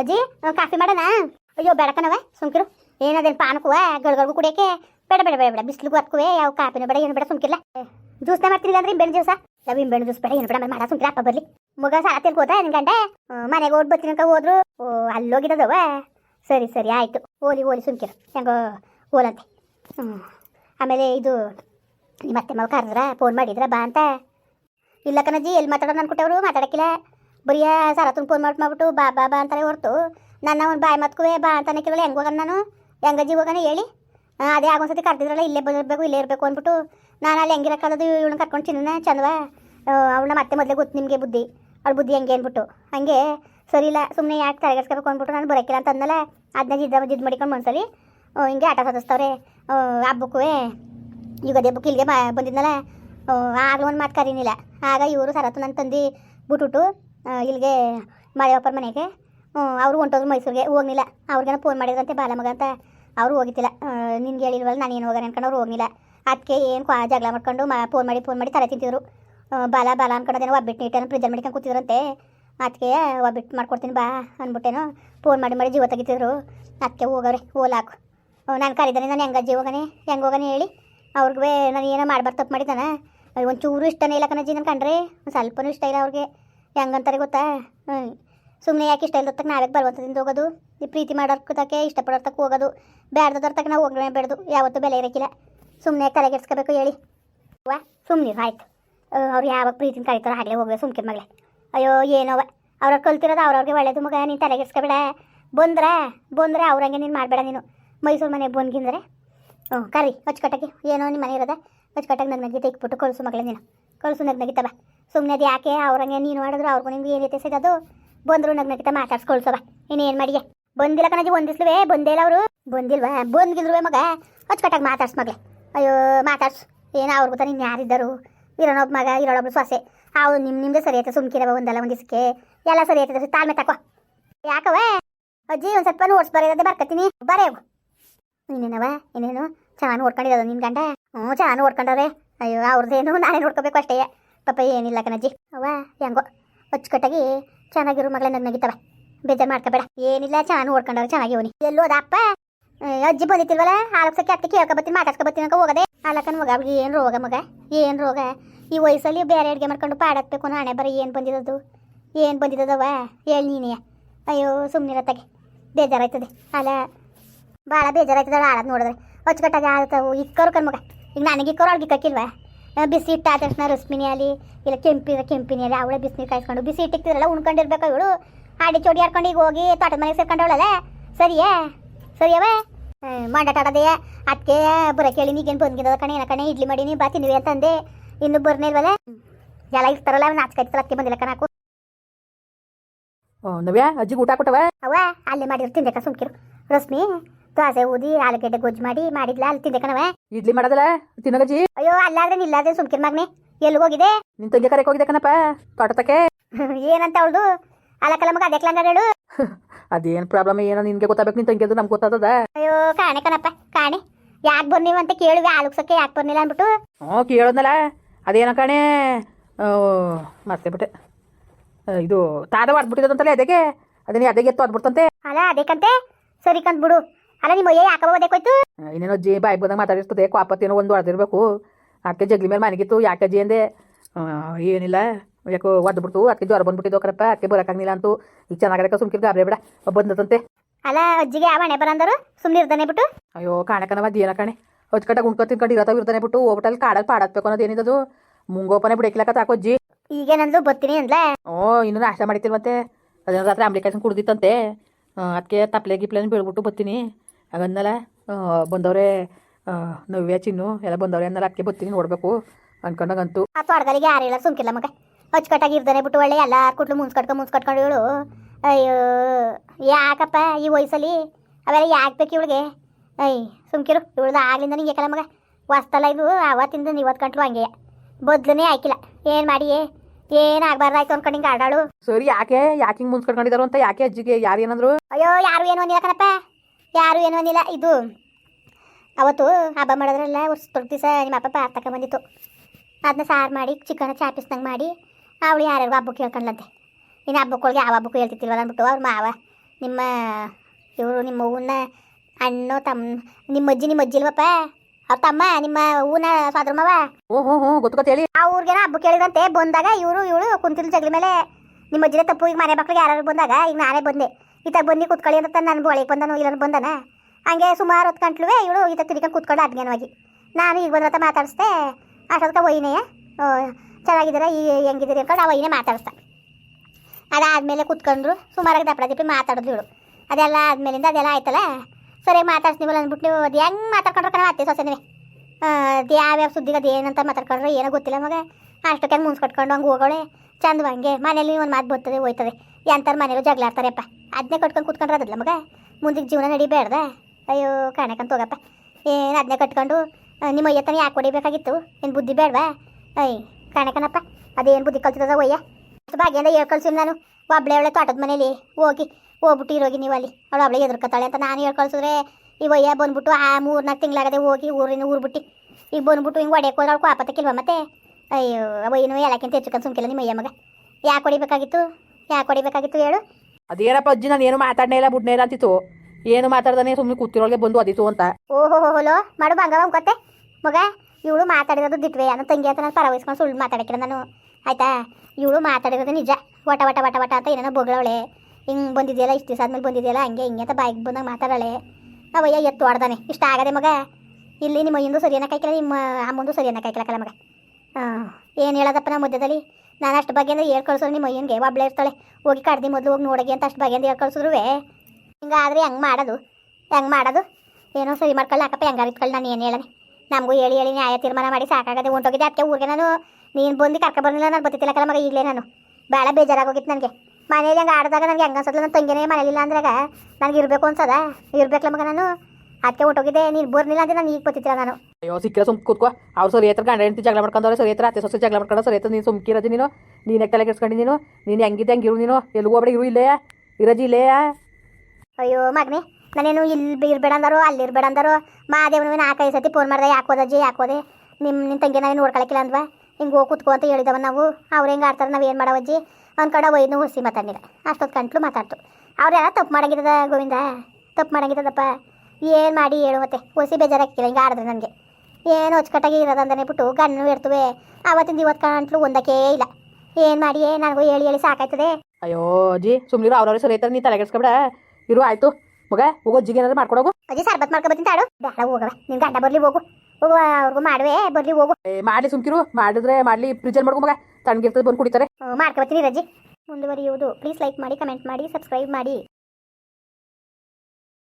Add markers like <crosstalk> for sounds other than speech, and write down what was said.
ಅಜ್ಜಿ ಕಾಫಿ ಮಾಡೋಣ? ಅಯ್ಯೋ ಬೇಡಕನವ ಸುಮ್ಕಿರು. ಏನದೇನು ಪಾನಕುವ ಗಳಗಳಿಗೂ ಕುಡಿಯಕ್ಕೆ? ಬೇಡ ಬೇಡ ಬೇಡ ಬೇಡ. ಬಿಸಿಲಿಗೂ ಹತ್ಕುವೆ ಯಾವ ಕಾಫಿನ ಬೇಡ, ಏನು ಬೇಡ ಸುಮ್ಕಿಲ್ಲ ಜ್ಯೂಸ್ನ ಮಾಡ್ತಿಲ್ಲ ಅಂದ್ರೆ ಹಿಂಬೆಣ್ಣೆ ಜ್ಯೂಸ? ಯಾವ ಹಿಂಬೆಣ್ಣೆ ಜ್ಯೂಸ್ ಬೇಡ, ಏನು ಬೇಡ ಮಾಡ ಸುಮ್ಕಿರ ಅಪ್ಪ ಬರ್ಲಿ. ಮುಗ ಸಾಲ ತಿಳ್ಕೋತ ನಿನ್ ಗಂಡ? ಮನೆಗೆ ಓಡ್ ಬರ್ತೀನಿ ಹೋದ್ರು. ಓ ಅಲ್ಲೋಗಿದ್ದವ ಸರಿ ಸರಿ, ಆಯ್ತು. ಓಲಿ ಓಲಿ, ಸುಮ್ಕಿರು. ಹೆಂಗೋ, ಓಲಂತೆ. ಹ್ಞೂ ಆಮೇಲೆ ಇದು ನಿಮ್ಮ ಅತ್ತೆ ಮಗ ಕರೆದ್ರ ಫೋನ್ ಮಾಡಿದ್ರ, ಬಾ ಅಂತ. ಇಲ್ಲ ಕಣಜ್ಜಿ ಎಲ್ಲಿ ಮಾತಾಡೋಣ ಅನ್ಕೊಟ್ಟವ್ರು, ಮಾತಾಡಕ್ಕಿಲ್ಲ. ಬರೀ ಸರತನ ಫೋನ್ ಮಾಡಿ ಮಾಡ್ಬಿಟ್ಟು ಬಾ ಬಾ ಬಾ ಅಂತಾರೆ ಹೊರತು. ನನ್ನ ಒಂದು ಬಾಯಿ ಮತ್ಕುವೆ ಬಾ ಅಂತಾನೆ ಕೇಳಲ್ಲ ಹೆಂಗೆ ಹೋಗೋಣ ನಾನು? ಹೆಂಗಜ್ಜಿ ಹೋಗೋಣ ಹೇಳಿ? ಅದೇ ಆಗೊಂದ್ಸತಿ ಕರ್ತಿದ್ರಲ್ಲ ಇಲ್ಲೇ ಬರಬೇಕು ಇಲ್ಲೇ ಇರಬೇಕು ಅಂದ್ಬಿಟ್ಟು ನಾನು ಅಲ್ಲಿ ಹೆಂಗಿರಕ್ಕಾಗದು ಇವಳನ್ನ ಕರ್ಕೊಂಡು ಚಿನ್ನ ಚಂದವ. ಅವಳನ್ನ ಮತ್ತೆ ಮೊದಲೇ ಗೊತ್ತು ನಿಮಗೆ ಬುದ್ಧಿ. ಅವ್ಳ ಬುದ್ಧಿ ಹೆಂಗೆ? ಅಂದ್ಬಿಟ್ಟು. ಹಂಗೆ ಸರಿ ಇಲ್ಲ ಸುಮ್ಮನೆ ಯಾಕೆ ತಲೆಗೆಡ್ಸ್ಕೋಬೇಕು ಅಂದ್ಬಿಟ್ಟು ನಾನು ಬರೋಕ್ಕಿಲ್ಲ ಅಂತ ಅಂದಲ್ಲ ಅದನ್ನ ಜಿದ್ದ ಜಿದ್ದು ಮಾಡಿಕೊಂಡು ಆ, ಹಿಂಗೆ ಆಟ ಸದಿಸ್ತವ್ರೆ ಹಬ್ಬಕ್ಕೂ ಅದೇ ಹಬ್ಬಕ್ಕೆ ಇಲ್ಲಿಗೆ ಬಂದಿದ್ನಲ್ಲ. ಆಗಲೂ ಒಂದು ಮಾತು ಕರೀನಿಲ್ಲ. ಆಗ ಇವರು ಸರತ್ತು ನನ್ನ ತಂದು ಬಿಟ್ಬಿಟ್ಟು ಇಲ್ಲಿಗೆ ಮಳೆಯಪ್ಪರ ಮನೆಗೆ. ಅವರು ಹೊಂಟೋದ್ರು ಮೈಸೂರಿಗೆ. ಹೋಗ್ನಿಲ್ಲ ಅವ್ರಿಗೇನೋ ಫೋನ್ ಮಾಡಿದ್ರಂತೆ ಬಾಲ ಮಗ ಅಂತ. ಅವರು ಹೋಗಿತ್ತಿಲ್ಲ ನಿನ್ಗೆ ಹೇಳಿಲ್ವಲ್ಲ, ನಾನು ಏನು ಹೋಗೋಣ ಅನ್ಕೊಂಡು ಅವ್ರು ಹೋಗಿಲ್ಲ ಅದಕ್ಕೆ ಏನು ಕ್ವಾ ಜಗಳ ಮಾಡ್ಕೊಂಡು ಮಾ ಫೋನ್ ಮಾಡಿ ಫೋನ್ ಮಾಡಿ ತಲೆ ತಿಂತಿದ್ರು. ಬಾಲ ಬಾಲ ಅನ್ಕೊಂಡದೇನೋ ಒಬ್ಬಿಟ್ಟು ನೀಟನ್ನು ಪ್ರಿಜರ್ ಮಾಡ್ಕೊಂಡು ಕೂತಿದ್ರಂತೆ. ಅದಕ್ಕೆ ಒಬ್ಬಿಟ್ಟು ಮಾಡ್ಕೊಡ್ತೀನಿ ಬಾ ಅಂದ್ಬಿಟ್ಟೇನೋ ಫೋನ್ ಮಾಡಿ ಮಾಡಿ ಜೀವ ತೆಗಿತಿದ್ರು. ಅದಕ್ಕೆ ಹೋಗವ್ರೆ ಓಲಾಕು ನಾನು ಕರೀದಾನೆ ನಾನು ಹೆಂಗಜ್ಜಿ ಹೋಗನೆ, ಹೆಂಗೆ ಹೋಗನೆ ಹೇಳಿ. ಅವ್ರಿಗೆ ನಾನು ಏನೋ ಮಾಡ್ಬಾರ್ದು ತಪ್ಪು ಮಾಡಿದ್ದಾನೆ. ಒಂಚೂರು ಇಷ್ಟನೇ ಇಲ್ಲ ಕಣಜಿ ನಾನು ಕಂಡ್ರೆ. ಸ್ವಲ್ಪನೂ ಇಷ್ಟ ಇಲ್ಲ ಅವ್ರಿಗೆ. ಹೆಂಗಂತಾರೆ ಗೊತ್ತಾ? ಹ್ಞೂ ಸುಮ್ಮನೆ ಯಾಕೆ ಇಷ್ಟ ಇಲ್ದತ್ತಕ್ಕೆ ತಕ್ಕ ನಾವೇ ಬಲವಂತದಿಂದ ಹೋಗೋದು? ಈ ಪ್ರೀತಿ ಮಾಡೋರ್ ತಕ್ಕೆ ಇಷ್ಟಪಡೋರ್ ತಕ್ಕ ಹೋಗೋದು. ಬ್ಯಾಡ್ದವ್ರ ತಕ್ಕ ನಾವು ಹೋಗ್ಲೇ ಬೇಡ್ದು. ಯಾವತ್ತೂ ಬೆಲೆ ಇರೋಕ್ಕಿಲ್ಲ ಸುಮ್ಮನೆ ತಲೆಗೆಡ್ಸ್ಕೋಬೇಕು ಹೇಳಿ. ವಾ ಸುಮ್ಮನೆ ಆಯ್ತು. ಅವ್ರು ಯಾವಾಗ ಪ್ರೀತಿನ ಕರೀತಾರೋ ಹಾಗೆ ಹೋಗ್ಬೇಕು ಸುಮ್ಕೆ ಮಗಳೇ ಅಯ್ಯೋ ಏನೋವ ಅವ್ರ ಕಲ್ತಿರೋದು ಅವ್ರವ್ರಿಗೆ ಒಳ್ಳೇದು ಮಗ, ನೀನು ತಲೆಗೆಡ್ಸ್ಕೊಬೇಡ ಬಂದ್ರೆ ಬಂದ್ರೆ ಅವ್ರಂಗೆ ನೀನು ಮಾಡಬೇಡ ನೀನು. ಮೈಸೂರು ಮನೆ ಬಂದ್ಗಿಂದ್ರೆ. ಹ್ಞೂ ಕರಿ ಅಚ್ಚುಕಟ್ಟಾಗಿ ಏನೋ ನಿಮ್ಮ ಮನೆ ಇರೋದ? ನನ್ನ ನಗ್ನಗಿ ತೆಗ್ಬಿಟ್ಟು ಕಳಿಸು ಮಗಳೇ ನೀನು. ಕಳಿಸು ನಗ್ನಗಿತವ ಸುಮ್ಮನೆ ಯಾಕೆ? ಅವ್ರಂಗೆ ನೀನು ಮಾಡಿದ್ರು ಅವ್ರಿಗೂ ನಿಮ್ಗೆ ಏನೈತೆ ಸಿಗೋದು ಬಂದರು ನಗ್ನಗಿತ ಮಾತಾಡ್ಸ್ಕೊಳ್ಸವ ಇನ್ನೇನು ಮಾಡಿಗೆ ಬಂದಿಲ್ಲ ಕಣಜಿ ಒಂದಿಸ್ಲುವೆ, ಬಂದೇ ಇಲ್ಲ ಅವರು. ಬಂದಿಲ್ವಾ? ಬಂದಿಲ್ರುವೆ ಮಗ. ಅಚ್ಚುಕಟ್ಟಾಗಿ ಮಾತಾಡ್ಸ್ ಮಗಳೇ ಅಯ್ಯೋ, ಮಾತಾಡ್ಸು. ಏನು ಅವ್ರಿಗೂ ತಾನು ಇನ್ನು ಯಾರಿದ್ದರು ಇರೋನೊಬ್ಬ ಮಗ ಇರೋಳೊಬ್ಬರು ಸೊಸೆ. ಅವ್ರು ನಿಮ್ಮ ನಿಮ್ಮದೇ ಸರಿ ಐತೆ, ಸುಮ್ಕಿರವ ಒಂದಲ್ಲ ಒಂದು ಎಲ್ಲ ಸರಿ ಐತೆ, ತಾಳ್ಮೆ ತಕೋ. ಯಾಕವ ಅಜ್ಜಿ, ಒಂದು ಸ್ವಲ್ಪ ನೋಡ್ಸ್ ಬರೆಯೋದೇ ಬರ್ಕತ್ತೀನಿ. ಬರೆಯವು ಇನ್ನೇನವ ಇನ್ನೇನು? ಚೆನ್ನಾಗಿ ನೋಡ್ಕೊಂಡಿರೋದು ನಿನ್ನ ಗಂಡ? ಹ್ಞೂ ಚೆನ್ನಾಗಿ ನೋಡ್ಕೊಂಡವ್ರೆ. ಅಯ್ಯೋ ಅವ್ರದ್ದೇನು ನಾನೇ ನೋಡ್ಕೋಬೇಕು ಅಷ್ಟೇ. ಪಾಪ ಏನಿಲ್ಲ ಕಣಜ್ಜಿ. ಅವ್ವ ಹೆಂಗೋ ಅಚ್ಚುಕಟ್ಟಾಗಿ ಚೆನ್ನಾಗಿರು ಮಗಳೇ ನನ್ನ ನಗಿತವ. ಬೇಜಾರು ಮಾಡ್ಕೋಬೇಡ. ಏನಿಲ್ಲ ಚೆನ್ನಾಗಿ ನೋಡ್ಕೊಂಡವ್ರೆ ಚೆನ್ನಾಗಿ ಹೋನಿ ಎಲ್ಲೋ ಅದಪ್ಪ ಅಜ್ಜಿ ಬಂದಿತ್ತಿಲ್ವಲ್ಲ ಕೇಳ್ಕೊ ಬರ್ತೀನಿ ಮಾಡಸ್ಕೊ ಬರ್ತೀನಿ ಅಂತ ಹೋಗದೆ. ಅಲ್ಲಕ್ಕನ ಮಗ ಅವ್ಳಿಗೆ ಏನು ರೋಗ ಮಗ? ಏನು ರೋಗ? ಈ ವಯಸ್ಸಲ್ಲಿ ಬೇರೆ ಅಡುಗೆ ಮಾಡ್ಕೊಂಡು ಪಾಡತ್ಬೇಕು ಅನ್ನೋ ಹಣೆ ಬರ ಏನು ಬಂದಿರೋದು ಏನು ಬಂದಿದ್ದದವ ಹೇಳಿ ನೀನೇ ಅಯ್ಯೋ ಸುಮ್ಮನಿರತ್ತಾಗೆ ಬೇಜಾರಾಯ್ತದೆ. ಅಲ್ಲ ಭಾಳ ಬೇಜಾರಾಯ್ತದ ಆಳದ ನೋಡಿದ್ರೆ. ಅಚ್ಚುಕಟ್ಟಾಗಿ ಆಡ್ತಾವು ಇಕ್ಕರು ಕಣ್ಮಗ ಈಗ ನನಗೆ ಇಕ್ಕರು ಅವ್ಳಿಗೆ ಇಕ್ಕಕ್ಕಿಲ್ವಾ? ಆ, ಬಿಸಿ ಇಟ್ಟು ಆದ ತಕ್ಷಣ ರಶ್ಮಿನಿ ಅಲ್ಲಿ ಇಲ್ಲ ಕೆಂಪಿನ ಕೆಂಪಿನಿ ಅಲ್ಲಿ ಅವಳೆ ಬಿಸಿನೀರು ಕಾಯಿಸ್ಕೊಂಡು ಬಿಸಿ ಇಟ್ಟಿರ್ತಿರಲ್ಲ ಉಣ್ಕೊಂಡಿರ್ಬೇಕು ಇವಳು. ಆಡಿ ಚೋಡಿ ಹಾಕೊಂಡು ಈಗ ಹೋಗಿ ತೋಟದ ಮನೆಗೆ ಸೇರ್ಕೊಂಡವಳಲ್ಲ ಸರಿಯೇ? ಸರಿಯವೇ ಮಾಡಾಟಾಡದೆಯ ಅದಕ್ಕೆ ಬರ ಕೇಳಿ ನೀಗೇನು ಬಂದ್ಗಿದ ಕಣೆ ಏನ ಕಣೆ ಇಡ್ಲಿ ಮಾಡೀನಿ ಬಾ ತಿನ್ನಿವಿ ಅಂತಂದೆ. ಇನ್ನು ಬರ್ನೇ ಇಲ್ವಲ್ಲ? ಎಲ್ಲ ಇರ್ತಾರಲ್ಲ ನಾಚ್ಕಾಯ್ತಲ್ಲ ಅದಕ್ಕೆ ಬಂದಿಲ್ಲ ಕಣಕು. ನವ್ಯಾ ಅಜ್ಜಿಗೆ ಊಟ ಕೊಟ್ಟವ ಅವ ಅಲ್ಲೇ ಮಾಡಿರ್ತೀನಿ ಬೇಕಾ ಸುಮ್ಕಿರು. ರಶ್ಮಿ ದೋಸೆ ಊದಿ ಆಲೂಗಡ್ಡೆ ಗೊಜ್ಜು ಮಾಡಿ ಮಾಡಿದ್ಲ ಅಲ್ಲಿ ತಿಂದೆ ಕಣವ ಇಡ್ಲಿ ಮಾಡೋದಲ್ಲ? ತಿನ್ನಗಜ್ಜಿ? ಅಯ್ಯೋ ಅಲ್ಲಾದ್ರೆ ನಿಲ್ಲಾದ್ರೆ ಸುಮ್ಕಿರ್ ಮಗ್ನೆ. ಎಲ್ಲಿ ಹೋಗಿದೆ ನಿನ್ ತಂಗಿ ಕರೆಕ್ ಹೋಗಿದೆ ಕಣಪ್ಪ ತೋಟತಕ್ಕೆ <laughs> ಏನಂತ ಅವಳ್ದು? ಅಲಕಲ ಮಗ ಅದಕ್ಕೆ ಹೇಳು. <laughs> ಅದೇನ್ ಪ್ರಾಬ್ಲಮ್ ಏನೋ ನಿನ್ಗೆ ಗೊತ್ತಾಗ್ಬೇಕು ನಿನ್ ತಂಗಿ ಅದು ನಮ್ಗೆ ಗೊತ್ತಾದ ಅಯ್ಯೋ ಕಾಣೆ ಕಣಪ್ಪ ಕಾಣೆ. ಯಾಕೆ ಬರ್ನಿವ ಅಂತ ಕೇಳುವೆ ಆಲುಕ್ಸಕ್ಕೆ ಯಾಕೆ ಬರ್ನಿಲ್ಲ ಅಂದ್ಬಿಟ್ಟು. ಹ್ಞೂ ಕೇಳೋದ್ನಲ್ಲ. ಅದೇನೋ ಕಾಣೆ ಓ ಮತ್ತೆ ಬಿಟ್ಟೆ. ಇದು ತಾದ ಮಾಡ್ಬಿಟ್ಟಿದಂತಲೇ ಅದಕ್ಕೆ ಅದನ್ನ ಅದಕ್ಕೆ ಎತ್ತು ಅದ್ಬಿಡ್ತಂತೆ ಅಲ್ಲ ಅದಕ್ಕಂತೆ ಸರಿ ಕಂತ್ ಬಿಡು. ಅಲ್ಲ ನಿಮ್ಮ ಅಯ್ಯ ಯಾಕೆ ಓದಕ್ಕೋಯ್ತು ಇನ್ನೇನೋ ಜಿ ಬಾಯಿ ಬಂದಾಗ ಮಾತಾಡಿರ್ತದೆ ಕ್ವಾಪತ್ತೇನೋ ಒಂದು ಹೊಡೆದಿರ್ಬೇಕು ಅದಕ್ಕೆ ಜಗ್ಲಿ ಮೇಲೆ ಮನೆಗಿತ್ತು ಯಾಕೆ ಅಜ್ಜಿ ಅಂದೆ? ಏನಿಲ್ಲ. ಯಾಕೋ ಒದ್ಬಿಡ್ತು ಅದಕ್ಕೆ ಜ್ವರ ಬಂದ್ಬಿಟ್ಟಿದ್ದೋ ಕರಪ್ಪ ಅದಕ್ಕೆ ಬರೋಕ್ಕಾಗಲಿಲ್ಲ ಅಂತೂ. ಈಗ ಚೆನ್ನಾಗದಕ್ಕೆ ಸುಮ್ಕಿರ್ ಗಾಬರಿ ಬೇಡ ಬಂದದಂತೆ ಅಲ್ಲ ಅಜ್ಜಿಗೆ ಯಾವ ಹಣೆ ಬರಂದರು? ಸುಮ್ಮನೆ ಇರ್ತಾನೆ ಬಿಟ್ಟು? ಅಯ್ಯೋ ಕಾಣಕನವ ಅದೇನ ಕಣೆ. ಹೊಚ್ಕಟ್ಟಾಗ ಉಣ್ಕೊ ತಿನ್ಕೊಂಡು ಇರತಾವ ಇರ್ತಾನೆ ಬಿಟ್ಟು ಹೋಗ್ಬಿಟ್ಟಲ್ಲಿ ಕಾಡಲ್ಲಿ ಪಾಡಾಕ್ಬೇಕು ಅನ್ನೋದು ಏನಿದದು? ಮುಂಗೋಪನೆ ಬಿಡಕ್ಲಕ್ಕ ತಾಕೋಜ್ಜಿ ಈಗೇನಂದ್ಲು ಬರ್ತೀನಿ ಅಂದ್ಲ ಓ ಇನ್ನು ನಾಷ್ಟ ಮಾಡಿತಿಲ್ವಂತೆ ಅದೇನೋ ರಾತ್ರಿ ಆಂಬ್ಲಿಕಾಯ್ಸನ್ ಕುಡ್ದಿತ್ತಂತೆ. ಅದಕ್ಕೆ ತಪ್ಲೆ ಗಿಪ್ಲೆನ್ ಬೀಳ್ಬಿಟ್ಟು ಬರ್ತೀನಿ ಹಾಗಂದಲ್ಲ ಬಂದವ್ರೆ ನವ್ಯ ಚಿನ್ನು ಎಲ್ಲ ಬಂದವ್ರೆ ಅನ್ನಲ್ಲ ಅಕ್ಕಿ ಬರ್ತೀನಿ ನೋಡಬೇಕು ಅನ್ಕೊಂಡಾಗಂತೂ. ಆ ತೋಟದಲ್ಲಿ ಯಾರು ಇಲ್ಲ ಸುಮ್ಕಿಲ್ಲ ಮಗ. ಅಚ್ಚುಕಟ್ಟಾಗಿ ಇರ್ದಾನೆ ಬಿಟ್ಟು ಒಳ್ಳೆ ಎಲ್ಲ ಕುಟ್ಲು ಮುನ್ಸ್ ಕಟ್ಕೊಂಡು ಮುನ್ಸ್ ಕಟ್ಕೊಂಡು ಇವಳು. ಅಯ್ಯೋ ಯಾಕಪ್ಪ ಈ ವಯಸ್ಸಲ್ಲಿ? ಅವೆಲ್ಲ ಯಾಕೆ ಬೇಕು ಇವಳಿಗೆ? ಅಯ್ಯ ಸುಮ್ಕಿರು ಇವಳ್ದು ಆಗ್ಲಿಂದ ನಿಂಗೆ ಯಾಕಲ್ಲ ಮಗ. ಹೊಸ್ತಲ್ಲ ಇದು ಅವತ್ತಿಂದ ಇವತ್ತು ಕಂಟ್ಲು ಹಂಗೆ ಬದ್ಲನೇ ಆಯ್ಕಿಲ್ಲ ಏನು ಮಾಡಿ ಏನು ಆಗ್ಬಾರ್ದಾಯ್ತು ಅನ್ಕೊಂಡು ಹಿಂಗೆ ಆಡಾಳು ಸರಿ ಯಾಕೆ ಯಾಕೆ ಹಿಂಗೆ ಮುಂಚೆ ಕಟ್ಕೊಂಡಿದಾರು ಅಂತ ಯಾಕೆ ಅಜ್ಜಿಗೆ ಯಾರು ಏನಂದ್ರು? ಅಯ್ಯೋ ಯಾರು ಏನು ಅಂದಿಲ್ಲ ಕಣಪ್ಪ. ಯಾರು ಏನೂ ಅಂದಿಲ್ಲ ಇದು ಅವತ್ತು ಹಬ್ಬ ಮಾಡಿದ್ರಲ್ಲ ತೊಟ್ಟು ದಿವಸ ನಿಮ್ಮ ಅಪ್ಪ ಪಾರ್ ತಕ ಬಂದಿತ್ತು. ಅದನ್ನ ಸಾರು ಮಾಡಿ ಚಿಕನ್ ಚಾಪಿಸ್ದಂಗೆ ಮಾಡಿ ಅವಳು ಯಾರ್ಯಾರು ಹಬ್ಬಕ್ಕೆ ಹೇಳ್ಕೊಂಡ್ಲಂತೆ ಇನ್ನು ಹಬ್ಬಕ್ಕೊಳಗೆ ಯಾವ ಹಬ್ಬಕ್ಕೂ ಹೇಳ್ತಿತ್ತಿಲ್ವಲ್ಲ ಅಂದ್ಬಿಟ್ಟು ಅವ್ರ ಮಾವ ನಿಮ್ಮ ಇವರು ನಿಮ್ಮ ಹೂವನ್ನ ಅಣ್ಣೋ ತಮ್ಮ ನಿಮ್ಮ ಅಜ್ಜಿ ನಿಮ್ಮ ಅಜ್ಜಿ ಇಲ್ವಪ್ಪ ಅವ್ರ ತಮ್ಮ ನಿಮ್ಮ ಹೂವನ ಸಾದ್ರಮ್ಮವ ಓ ಹ್ಞೂ ಹ್ಞೂ ಗೊತ್ತು ಹೇಳಿ. ಆ ಊರಿಗೇನೋ ಹಬ್ಬ ಕೇಳಿದಂತೆ ಬಂದಾಗ ಇವರು ಇವಳು ಕುಂತಿಲ್ ಜಗಲಿ ಮೇಲೆ. ನಿಮ್ಮ ಅಜ್ಜಿನೇ ತಪ್ಪು ಈಗ ಮನೆ ಮಕ್ಳಿಗೆ ಯಾರು ಬಂದಾಗ ಈಗ ನಾನೇ ಬಂದೆ. ಈತ ಬಂದು ಕೂತ್ಕೊಳ್ಳಿ ಅಂತ ನಾನು ಒಳಗೆ ಬಂದನು ಇಲ್ಲ ಬಂದನ? ಹಂಗೆ ಸುಮಾರು ಹೊತ್ತು ಕಂಟ್ಲುವೆ ಇವಳು ಈತ ತಿರ್ಕೊಂಡು ಕೂತ್ಕೊಂಡು ಅಜ್ಞಾನವಾಗಿ ನಾನು ಈಗ ಬಂದ್ರತ ಮಾತಾಡಿಸ್ದೆ ಅಷ್ಟೊತ್ತಿಗೆ ಒಯ್ನೆಯ ಚೆನ್ನಾಗಿದ್ದೀರಾ, ಈ ಹೆಂಗಿದ್ದೀರಿ ಅನ್ಕೊಂಡು ಆ ಒಯ್ನೆ ಮಾತಾಡಿಸ್ತಾ ಅದಾದಮೇಲೆ ಕೂತ್ಕೊಂಡ್ರು ಸುಮಾರಾಗಿ ದಪ್ಪಡ ದಿಪ್ಪಿ ಮಾತಾಡೋದು ಇವಳು. ಅದೆಲ್ಲ ಆದ್ಮೇಲಿಂದ ಅದೆಲ್ಲ ಆಯ್ತಲ್ಲ? ಸರಿ ಮಾತಾಡ್ಸ್ನಿವಲ್ಲ ಅಂದ್ಬಿಟ್ಟು ನೀವು, ಅದು ಹೆಂಗೆ ಮಾತಾಡ್ಕೊಂಡ್ರೆ ಕಣ ಅತ್ತೆ ಸೊಸೆನೇ ಅದು ಯಾವ್ಯಾವ ಸುದ್ದಿಗೆ ಅದು ಏನಂತ ಮಾತಾಡ್ಕೊಂಡ್ರೆ, ಏನೋ ಗೊತ್ತಿಲ್ಲ ಮಗ. ಅಷ್ಟಕ್ಕೆ ಮುನ್ಸ್ಕೊಟ್ಕೊಂಡು ಹಂಗೆ ಹೋಗೋಳೆ. ಚಂದ ಹಂಗೆ ಮನೇಲಿ ಒಂದು ಮಾತು ಬರ್ತದೆ, ಹೋಯ್ತದೆ. ಎಂಥರ ಮನೇಲೂ ಜಗಳ ಆಡ್ತಾರೆಪ್ಪ ಅದನ್ನೇ ಕಟ್ಕೊಂಡು ಕುತ್ಕೊಂಡ್ರೆ ಅದಲ್ಲ ಮಗ? ಮುಂದಿಗೆ ಜೀವನ ನಡಿಬೇಡ್ದ. ಅಯ್ಯೋ ಕಾಣಕಂತ ಹೋಗಪ್ಪ ಏನು ಅದನ್ನೇ ಕಟ್ಕೊಂಡು? ನಿಮ್ಮ ಅಯ್ಯತನ ಯಾಕೆ ಹೊಡಿಬೇಕಾಗಿತ್ತು? ಏನು ಬುದ್ಧಿ ಬೇಡವಾ? ಅಯ್ಯ ಕಾಣಕನಪ್ಪ ಅದೇನು ಬುದ್ಧಿ ಕಲ್ತದ ಒಯ್ಯ ಭಾಗ್ಯಂದ ಹೇಳ್ ಕಳ್ಸಿನಿ ನಾನು. ಒಬ್ಳೆ ಒಳ್ಳೆ ತೋಟದ ಮನೇಲಿ. ಹೋಗಿ, ಹೋಗ್ಬಿಟ್ಟು ಇರೋಗಿ ನೀವು ಅಲ್ಲಿ. ಅವಳು ಅವಳೆ ಎದುರ್ಕತ್ತಾಳೆ ಅಂತ ನಾನು ಹೇಳಿ ಕಳ್ಸಿದ್ರೆ ಈ ಒಯ್ಯ ಬಂದ್ಬಿಟ್ಟು ಆ ಮೂರ್ನಾಲ್ಕು ತಿಂಗಳಾಗದೆ ಹೋಗಿ ಊರಿನ ಊರು ಬಿಟ್ಟು. ಈಗ ಬಂದ್ಬಿಟ್ಟು ಹಿಂಗೆ ಒಡೆಯಕ್ಕೆ ಹೋದ್ರೆ ಅವಳು ಕಾಪತ್ತಕ್ಕಿಲ್ವ ಮತ್ತೆ? ಅಯ್ಯೋ ಅವಯ್ಯನೂ ಎಲ್ಲಕ್ಕಿಂತ ಹೆಚ್ಚು ಸುಮ್ಕಿಲ್ಲ ನಿಮ್ಮ ಅಯ್ಯ ಮಗ. ಯಾಕೆ ಹೊಡಿಬೇಕಾಗಿತ್ತು? ಯಾಕೆ ಹೊಡಿಬೇಕಾಗಿತ್ತು ಹೇಳು? ಅದೇನಪ್ಪ ಅಜ್ಜಿ, ನಾನು ಏನು ಮಾತಾಡನೇ ಇಲ್ಲ, ಬಿಡ್ನೇ ಇಲ್ಲ ಅಂತಿತ್ತು. ಏನು ಮಾತಾಡ್ದಾನೆ ಸುಮ್ಮನೆ ಕೂತಿರೋಳಿಗೆ ಬಂದು ಅದಿತ್ತು ಅಂತ. ಓಹೋ ಹೋಲೋ, ಮಾಡು ಬಂಗವ ಅನ್ಕೋತೆ ಮಗ, ಇವಳು ಮಾತಾಡಿರೋದು ದಿಟ್ವೆ ನನ್ನ ತಂಗಿ ಅಂತ ನಾನು ಪರವಹಿಸ್ಕೊಂಡು ಸುಳ್ಳು ಮಾತಾಡಕ್ಕಿಲ್ಲ ನಾನು. ಆಯ್ತಾ? ಇವಳು ಮಾತಾಡಿರೋದು ನಿಜ. ವಟ ವಟ ವಟ ವಟ ಅಂತ ಏನೇನೋ ಬೊಗಳವಳೆ. ಹಿಂಗೆ ಬಂದಿದೆಯಲ್ಲ, ಇಷ್ಟು ದಿವಸ ಆದ್ಮೇಲೆ ಬಂದಿದೆಯಲ್ಲ, ಹಂಗೆ ಹಿಂಗೆ ಅಂತ ಬಾಯಿಗೆ ಬಂದಾಗ ಮಾತಾಡಳೆ. ಅವಯ್ಯ, ಎತ್ತು ಆಡ್ದಾನೆ. ಇಷ್ಟ ಆಗದೆ ಮಗ, ಇಲ್ಲಿ ನಿಮ್ಮ ಹಿಂದೂ ಸರಿಯನ್ನ ಅನ್ನಕ್ಕಾಯ್ಕಿಲ್ಲ ನಿಮ್ಮ ಅಮ್ಮಂದು ಸರಿಯನ್ನ ಅನ್ನಕ್ಕಾಯ್ಕಿಲ್ಲ ಮಗ. ಏನು ಹೇಳೋದಪ್ಪ ನಮ್ಮ ಮಧ್ಯದಲ್ಲಿ? ನಾನು ಅಷ್ಟು ಬಗ್ಗೆ ಅಂದ್ರೆ ಹೇಳ್ ಕಳ್ಸೋರು ನಿಮ್ಮ ಅಯ್ಯನಿಗೆ. ಒಬ್ಳೆ ಇರ್ತಾಳೆ ಹೋಗಿ ಕಡ್ದು ಮೊದಲು ಹೋಗಿ ನೋಡೋಗಿ ಅಂತ ಅಷ್ಟು ಬಗ್ಗೆ ಅಂತ ಹೇಳ್ ಕಳ್ಸಿದ್ರು ಹಿಂಗಾದ್ರೆ ಹೆಂಗೆ ಮಾಡೋದು? ಹೆಂಗೆ ಮಾಡೋದು? ಏನೋ ಸರಿ ಮಾಡ್ಕೊಳ್ಳಿ. ಅಕ್ಕಪ್ಪ ಹೆಂಗಾರು ಇಟ್ಕೊಳ್ಳಿ ನಾನು ಏನು ಹೇಳನೆ? ನಮಗೂ ಹೇಳಿ ಹೇಳಿ ನ್ಯಾಯ ತೀರ್ಮಾನ ಮಾಡಿ ಸಾಕಾಗದೆ ಹೊಂಟೋಗಿದ್ದೆ ಅದಕ್ಕೆ ಊರಿಗೆ ನಾನು ನೀನು ಬಂದು ಕರ್ಕೊ ಬಂದಿಲ್ಲ ನಾನು ಬರ್ತಿಲ್ಲ ಕಲ ಮಗ ಈಗಲೇ ನಾನು. ಭಾಳ ಬೇಜಾರಾಗೋಗಿತ್ತು ನನಗೆ. ಮನೇಲಿ ಹಂಗೆ ಆಡಿದಾಗ ನನಗೆ ಹೆಂಗೆ ಅನ್ಸೋದಿಲ್ಲ ನನ್ನ ತಂಗಿನೇ ಮನೇಲಿಲ್ಲ ಅಂದ್ರಾಗ ನನಗೆ ಇರಬೇಕು ಅನ್ಸದ? ಇರ್ಬೇಕಲ್ಲ ಮಗ ನಾನು? ಅದಕ್ಕೆ ಹೊಂಟೋಗಿದ್ದೆ ನೀನು ಬರ್ನಿಲ್ಲ ಅಂದರೆ ನಾನು ಈಗ ಬತ್ತಿಲ್ಲ ನಾನು. ಅಯ್ಯೋ ಸಿಕ್ಕಿರ ಸುಮ್ ಕೂತ್ಕೋ ಅವ್ರು ಸರಿ ಹತ್ರ ಗಂಡ ಹೆಂಡತಿ ಜಗಳ ಮಾಡ್ಕೊಂಡವ್ರೆ, ಸರಿ ಹತ್ರ ಅತ್ತೆ ಸೊಸೆ ಜಗಳ ಮಾಡ್ಕೊಂಡು ಸರಿ ಏತರ ನೀನು ಸುಮ್ಕಿರೋದು ನೀನು. ನೀನು ತಲೆ ಕೆಡ್ಸ್ಕೊಂಡು ನೀನು? ನೀನು ಹೆಂಗಿದ್ದೆ ಹಂಗೆ ಇರು ನೀನು. ಎಲ್ಲಿಗೂ ಹೋಗ್ಬೇಡ ಇರು ಇಲ್ಲೇ. ಇರೋಜಿ ಇಲ್ಲೇ. ಅಯ್ಯೋ, ಮಗನೆ ನಾನೇನು ಇಲ್ಲಿ ಇರ್ಬೇಡ ಅಂದರು, ಅಲ್ಲಿ ಇರ್ಬೇಡ ಅಂದರು? ಮಾದೇವನು ನಾಲ್ಕೈದು ಸತಿ ಫೋನ್ ಮಾಡಿದೆ ಯಾಕೋದಜ್ಜಿ ಯಾಕೋದೆ ನಿಮ್ಮ ನಿನ್ನ ತಂಗಿ ನಾನು ನೋಡ್ಕೊಳಕಿಲ್ಲ ಅಂದ್ವಾ. ಹಿಂಗೆ ಹೋಗಿ ಕುತ್ಕೋ ಅಂತ ಹೇಳಿದವ ನಾವು. ಅವ್ರು ಹೆಂಗೆ ಆಡ್ತಾರೆ, ನಾವು ಏನು ಮಾಡವಜ್ಜಿ ಅವ್ನ ಕಡೆ ಒಯ್ದು ಹುಸಿ ಮಾತಾಡಿಲ್ಲ ಅಷ್ಟೊತ್ತು ಕಂಟ್ಲು ಮಾತಾಡ್ತು. ಅವ್ರೆಲ್ಲ ತಪ್ಪು ಮಾಡಂಗಿದ್ದದ ಗೋವಿಂದ? ತಪ್ಪು ಮಾಡಂಗಿದ್ದದಪ್ಪ ಏನು ಮಾಡಿ ಹೇಳು ಮತ್ತೆ? ಹುಸಿ ಬೇಜಾರಾಕಿಲ್ಲ ಹಿಂಗೆ ಆಡಿದ್ರೆ ನನಗೆ ಏನು ಅಚ್ಚುಕಟ್ಟಾಗಿ ಇರೋದಂದನೇ ಬಿಟ್ಟು ಗಣ್ಣು ಇರ್ತವೆ. ಅವತ್ತಿಂದ ಇವತ್ತು ಗಂಟ್ಲು ಒಂದಕ್ಕೆ ಇಲ್ಲ. ಏನು ಮಾಡಿ ನನಗೂ ಹೇಳಿ ಹೇಳಿ ಸಾಕಾಯ್ತದೆ. ಅಯ್ಯೋ ಅಜ್ಜಿ ಸುಮ್ಮನಿರು ಅವ್ರವ್ರೆ ಸರಿ ಐತಾರೆ ನೀ ತಲೆಗೆಡ್ಸ್ಕೊಬೇಡ ಇರು ಆಯ್ತು. ಮಗ ಹೋಗೋ ಅಜ್ಜಿಗೆ ಏನಾದ್ರು ಮಾಡ್ಕೊಡೋಗು ಅಜ್ಜಿ ಸರ್ಬತ್ ಮಾಡ್ಕೊಬತ್ತೀನಿ ತಾಡು. ಬೇಡ ಹೋಗವ ನಿನ್ ಗಂಡ ಬರ್ಲಿ ಹೋಗು. ಹೋಗುವ ಅವ್ರಿಗೂ ಮಾಡುವೆ ಬರ್ಲಿ ಹೋಗು. ಏ ಮಾಡಲಿ ಸುಮ್ಕಿರು ಮಾಡಿದ್ರೆ ಮಾಡ್ಲಿ ಫ್ರಿಜಲ್ಲಿ ಮಾಡ್ಕೊ ಮಗ. ತಣ್ಣಗಿರ್ತದೆ ಬಂದು ಕುಡಿತಾರೆ. ಮಾಡ್ಕೊಬತ್ತೀನಿ ರಜ್ಜಿ ಮುಂದುವರಿಯುವುದು. ಪ್ಲೀಸ್ ಲೈಕ್ ಮಾಡಿ ಕಮೆಂಟ್ ಮಾಡಿ ಸಬ್ಸ್ಕ್ರೈಬ್ ಮಾಡಿ.